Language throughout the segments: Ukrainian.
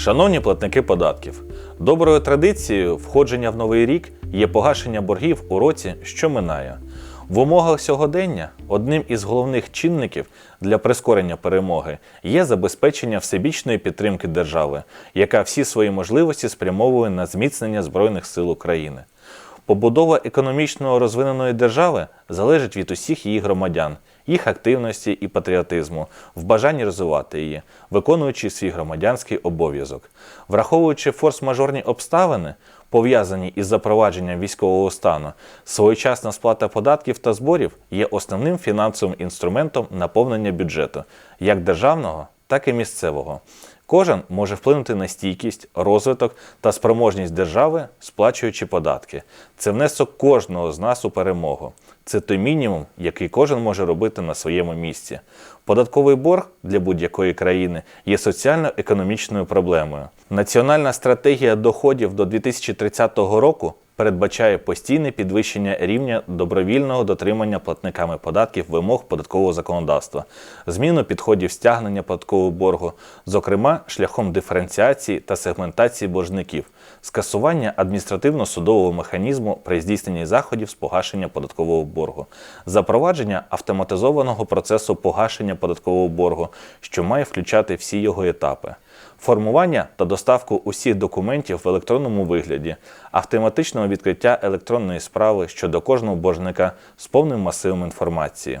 Шановні платники податків, доброю традицією входження в новий рік є погашення боргів у році, що минає. В умовах сьогодення одним із головних чинників для прискорення перемоги є забезпечення всебічної підтримки держави, яка всі свої можливості спрямовує на зміцнення Збройних сил України. Побудова економічно розвиненої держави залежить від усіх її громадян, їх активності і патріотизму, в бажанні розвивати її, виконуючи свій громадянський обов'язок. Враховуючи форс-мажорні обставини, пов'язані із запровадженням військового стану, своєчасна сплата податків та зборів є основним фінансовим інструментом наповнення бюджету, як державного, так і місцевого. Кожен може вплинути на стійкість, розвиток та спроможність держави, сплачуючи податки. Це внесок кожного з нас у перемогу. Це той мінімум, який кожен може робити на своєму місці. Податковий борг для будь-якої країни є соціально-економічною проблемою. Національна стратегія доходів до 2030 року передбачає постійне підвищення рівня добровільного дотримання платниками податків вимог податкового законодавства, зміну підходів стягнення податкового боргу, зокрема шляхом диференціації та сегментації боржників, скасування адміністративно-судового механізму при здійсненні заходів з погашення податкового боргу, запровадження автоматизованого процесу погашення податкового боргу, що має включати всі його етапи. Формування та доставку усіх документів в електронному вигляді, автоматичного відкриття електронної справи щодо кожного боржника з повним масивом інформації.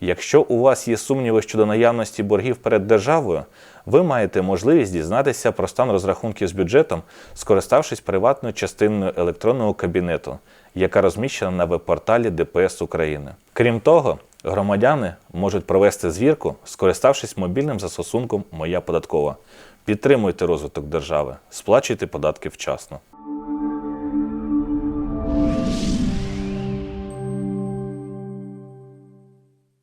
Якщо у вас є сумніви щодо наявності боргів перед державою, ви маєте можливість дізнатися про стан розрахунків з бюджетом, скориставшись приватною частиною електронного кабінету, яка розміщена на веб-порталі ДПС України. Крім того, громадяни можуть провести звірку, скориставшись мобільним застосунком Моя податкова. Підтримуйте розвиток держави, сплачуйте податки вчасно.